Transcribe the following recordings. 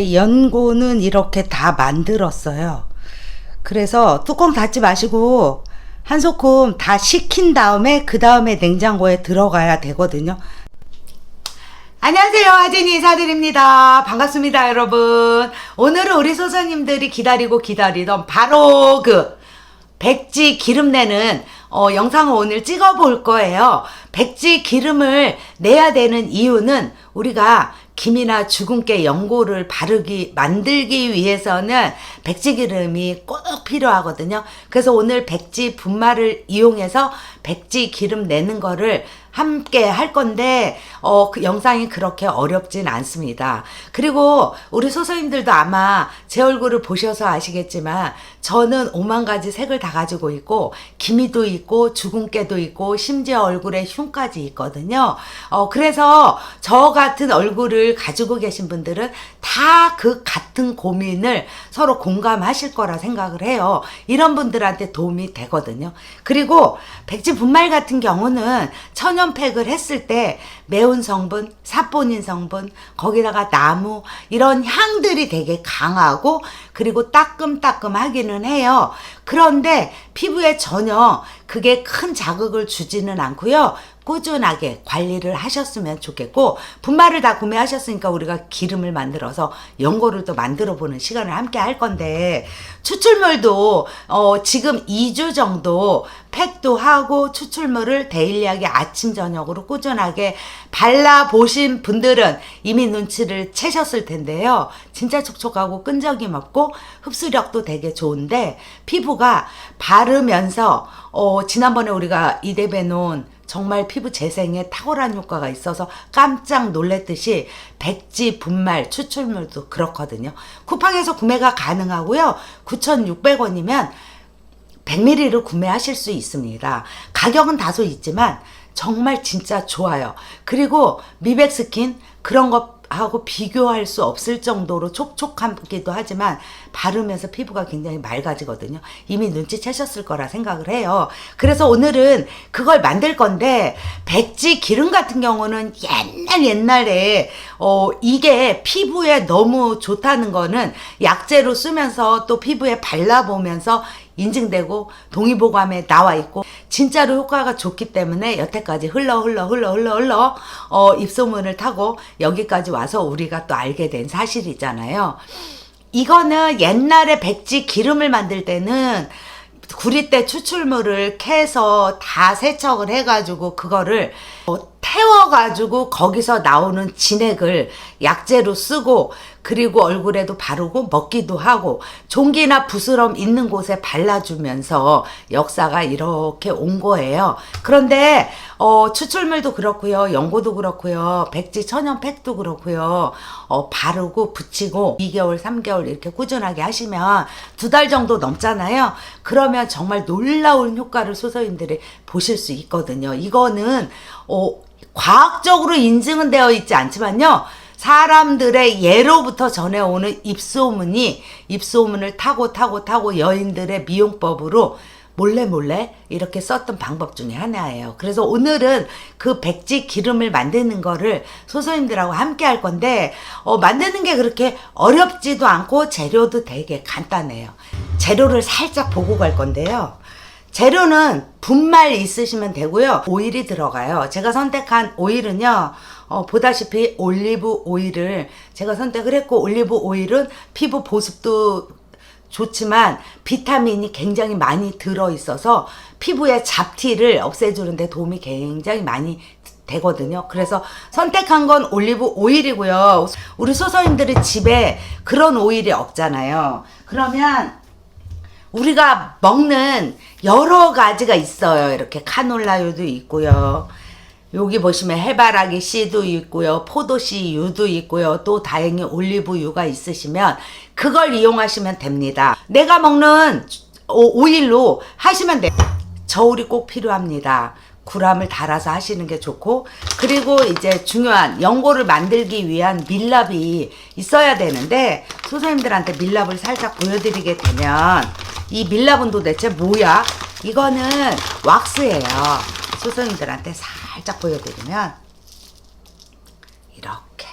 연고는 이렇게 다 만들었어요. 그래서 뚜껑 닫지 마시고 한 소끔 다 식힌 다음에 그 다음에 냉장고에 들어가야 되거든요. 안녕하세요. 하진이 인사드립니다. 반갑습니다, 여러분. 오늘은 우리 소사님들이 기다리고 기다리던 바로 그 백지 기름 내는 어, 영상을 오늘 찍어 볼 거예요. 백지 기름을 내야 되는 이유는 우리가 김이나 주근깨 연고를 바르기 만들기 위해서는 백지 기름이 꼭 필요하거든요. 그래서 오늘 백지 분말을 이용해서 백지 기름 내는 거를 함께 할 건데 어, 그 영상이 그렇게 어렵진 않습니다. 그리고 우리 소서님들도 아마 제 얼굴을 보셔서 아시겠지만 저는 오만 가지 색을 다 가지고 있고 기미도 있고 주근깨도 있고 심지어 얼굴에 흉까지 있거든요. 어, 그래서 저 같은 얼굴을 가지고 계신 분들은 다 그 같은 고민을 서로 공감하실 거라 생각을 해요. 이런 분들한테 도움이 되거든요. 그리고 백지 분말 같은 경우는 천연 팩을 했을 때 매운 성분, 사포닌 성분, 거기다가 나무 이런 향들이 되게 강하고 그리고 따끔따끔하기는 해요. 그런데 피부에 전혀 그게 큰 자극을 주지는 않고요. 꾸준하게 관리를 하셨으면 좋겠고 분말을 다 구매하셨으니까 우리가 기름을 만들어서 연고를 또 만들어 보는 시간을 함께 할 건데 추출물도 어 지금 2주 정도 팩도 하고 추출물을 데일리하게 아침 저녁으로 꾸준하게 발라 보신 분들은 이미 눈치를 채셨을 텐데요. 진짜 촉촉하고 끈적임 없고 흡수력도 되게 좋은데 피부가 바르면서 어 지난번에 우리가 이데베논 정말 피부 재생에 탁월한 효과가 있어서 깜짝 놀랐듯이 백지 분말 추출물도 그렇거든요. 쿠팡에서 구매가 가능하고요. 9,600원이면 100ml를 구매하실 수 있습니다. 가격은 다소 있지만 정말 진짜 좋아요. 그리고 미백 스킨 그런 것 하고 비교할 수 없을 정도로 촉촉하기도 하지만 바르면서 피부가 굉장히 맑아지거든요. 이미 눈치채셨을 거라 생각을 해요. 그래서 오늘은 그걸 만들 건데 백지 기름 같은 경우는 옛날 옛날에 어 이게 피부에 너무 좋다는 거는 약재로 쓰면서 또 피부에 발라보면서 인증되고 동의보감에 나와 있고 진짜로 효과가 좋기 때문에 여태까지 흘러 흘러 흘러 흘러 흘러 어 입소문을 타고 여기까지 와서 우리가 또 알게 된 사실이잖아요. 이거는 옛날에 백지 기름을 만들 때는 구리대 추출물을 캐서 다 세척을 해가지고 그거를 어, 태워가지고 거기서 나오는 진액을 약재로 쓰고 그리고 얼굴에도 바르고 먹기도 하고 종기나 부스럼 있는 곳에 발라주면서 역사가 이렇게 온 거예요. 그런데 어, 추출물도 그렇고요, 연고도 그렇고요, 백지 천연팩도 그렇고요, 어, 바르고 붙이고 2개월, 3개월 이렇게 꾸준하게 하시면 두 달 정도 넘잖아요. 그러면 정말 놀라운 효과를 소서님들이 보실 수 있거든요. 이거는 어, 과학적으로 인증은 되어 있지 않지만요. 사람들의 예로부터 전해오는 입소문이 입소문을 타고 타고 타고 여인들의 미용법으로 몰래 몰래 이렇게 썼던 방법 중에 하나예요. 그래서 오늘은 그 백지 기름을 만드는 거를 소소님들하고 함께 할 건데 어, 만드는 게 그렇게 어렵지도 않고 재료도 되게 간단해요. 재료를 살짝 보고 갈 건데요. 재료는 분말 있으시면 되고요. 오일이 들어가요. 제가 선택한 오일은요. 어, 보다시피 올리브 오일을 제가 선택을 했고 올리브 오일은 피부 보습도 좋지만 비타민이 굉장히 많이 들어 있어서 피부의 잡티를 없애주는데 도움이 굉장히 많이 되거든요. 그래서 선택한 건 올리브 오일이고요. 우리 소서님들이 집에 그런 오일이 없잖아요. 그러면 우리가 먹는 여러 가지가 있어요. 이렇게 카놀라유도 있고요. 여기 보시면 해바라기 씨도 있고요. 포도씨 유도 있고요. 또 다행히 올리브유가 있으시면 그걸 이용하시면 됩니다. 내가 먹는 오- 오일로 하시면 돼요. 저울이 꼭 필요합니다. 구람을 달아서 하시는 게 좋고 그리고 이제 중요한 연고를 만들기 위한 밀랍이 있어야 되는데 소소님들한테 밀랍을 살짝 보여드리게 되면 이 밀랍은 도대체 뭐야? 이거는 왁스예요. 소소님들한테 살짝 보여드리면 이렇게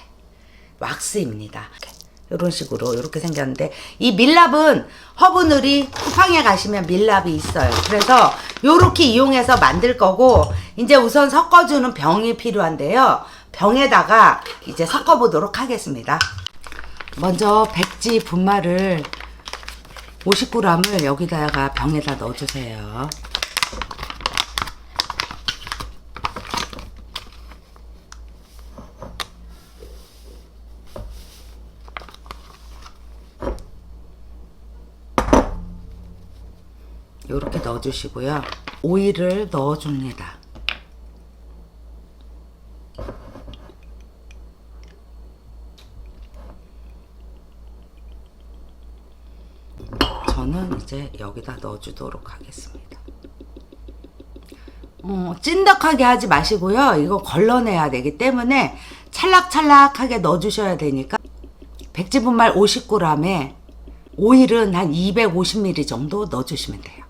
왁스입니다. 이렇게 이런 식으로 이렇게 생겼는데 이 밀랍은 허브늘이 쿠팡에 가시면 밀랍이 있어요. 그래서 요렇게 이용해서 만들 거고 이제 우선 섞어주는 병이 필요한데요. 병에다가 이제 섞어보도록 하겠습니다. 먼저 백지 분말을 50g을 여기다가 병에다 넣어주세요. 이렇게 넣어주시고요. 오일을 넣어줍니다. 저는 이제 여기다 넣어주도록 하겠습니다. 어, 찐득하게 하지 마시고요. 이거 걸러내야 되기 때문에 찰락찰락하게 넣어주셔야 되니까 백지분말 50g에 오일은 한 250ml 정도 넣어주시면 돼요.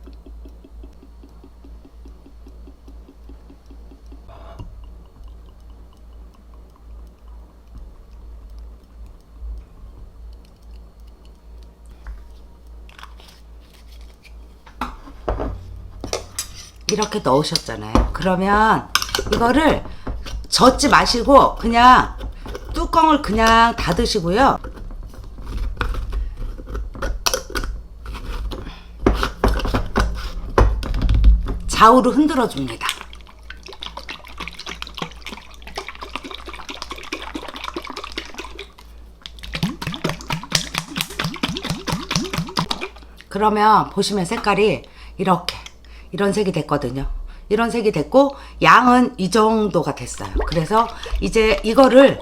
이렇게 넣으셨잖아요. 그러면 이거를 젓지 마시고 그냥 뚜껑을 그냥 닫으시고요. 좌우로 흔들어 줍니다. 그러면 보시면 색깔이 이렇게 이런 색이 됐거든요. 이런 색이 됐고 양은 이 정도가 됐어요. 그래서 이제 이거를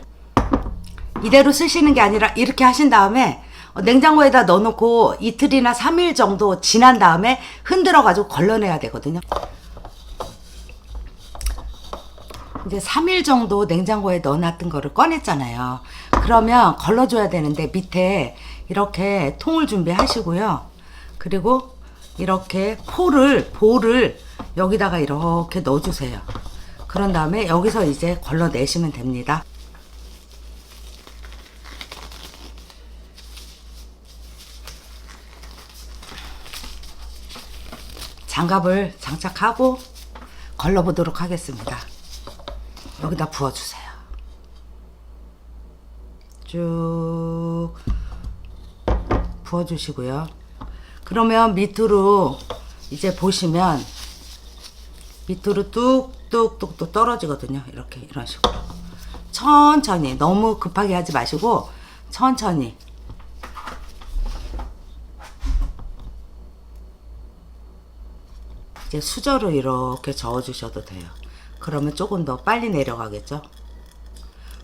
이대로 쓰시는 게 아니라 이렇게 하신 다음에 어, 냉장고에다 넣어놓고 이틀이나 3일 정도 지난 다음에 흔들어 가지고 걸러내야 되거든요. 이제 3일 정도 냉장고에 넣어놨던 거를 꺼냈잖아요. 그러면 걸러줘야 되는데 밑에 이렇게 통을 준비하시고요. 그리고 이렇게 포를 볼을 여기다가 이렇게 넣어주세요. 그런 다음에 여기서 이제 걸러내시면 됩니다. 장갑을 장착하고 걸러보도록 하겠습니다. 여기다 부어주세요. 쭉 부어주시고요. 그러면 밑으로 이제 보시면 밑으로 뚝뚝뚝뚝 떨어지거든요. 이렇게 이런 식으로 천천히 너무 급하게 하지 마시고 천천히 이제 수저로 이렇게 저어 주셔도 돼요. 그러면 조금 더 빨리 내려가겠죠.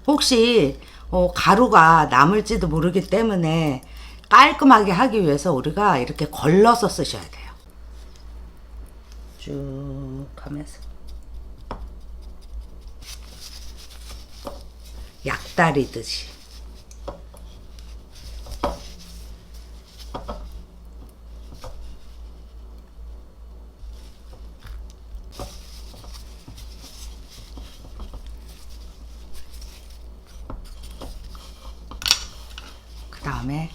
혹시 어, 가루가 남을지도 모르기 때문에 깔끔하게 하기 위해서 우리가 이렇게 걸러서 쓰셔야 돼요. 쭉 하면서 약다리듯이 그 다음에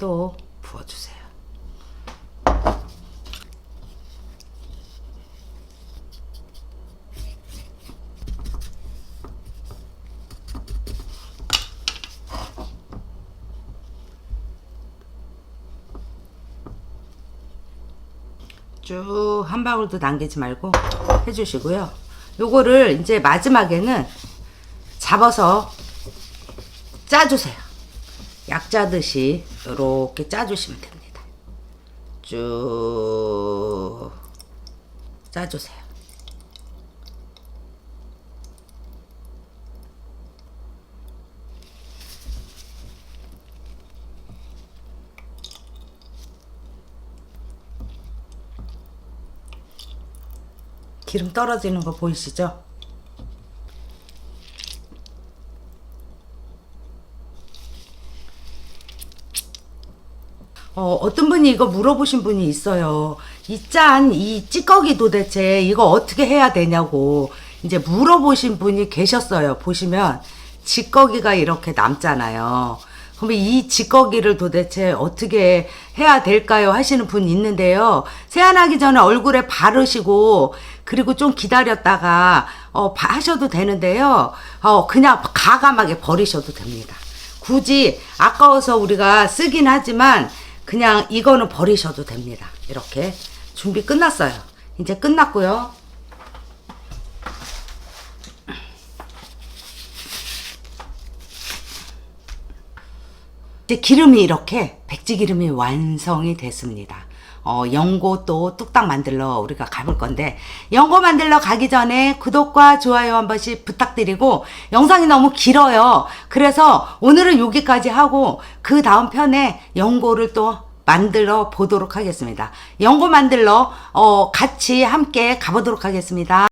또 부어주세요. 쭉 한 방울도 남기지 말고 해주시고요. 요거를 이제 마지막에는 잡아서 짜주세요. 약 짜듯이 이렇게 짜주시면 됩니다. 쭉 짜주세요. 기름 떨어지는 거 보이시죠? 어, 어떤 분이 이거 물어보신 분이 있어요. 이 짠, 이 찌꺼기 도대체 이거 어떻게 해야 되냐고 이제 물어보신 분이 계셨어요. 보시면 찌꺼기가 이렇게 남잖아요. 그러면 이 찌꺼기를 도대체 어떻게 해야 될까요? 하시는 분 있는데요. 세안하기 전에 얼굴에 바르시고 그리고 좀 기다렸다가 어, 바- 하셔도 되는데요. 어, 그냥 가감하게 버리셔도 됩니다. 굳이 아까워서 우리가 쓰긴 하지만 그냥 이거는 버리셔도 됩니다. 이렇게 준비 끝났어요. 이제 끝났고요. 이제 기름이 이렇게 백지 기름이 완성이 됐습니다. 어, 연고 또 뚝딱 만들러 우리가 가볼 건데, 연고 만들러 가기 전에 구독과 좋아요 한 번씩 부탁드리고, 영상이 너무 길어요. 그래서 오늘은 여기까지 하고, 그 다음 편에 연고를 또 만들어 보도록 하겠습니다. 연고 만들러, 어, 같이 함께 가보도록 하겠습니다.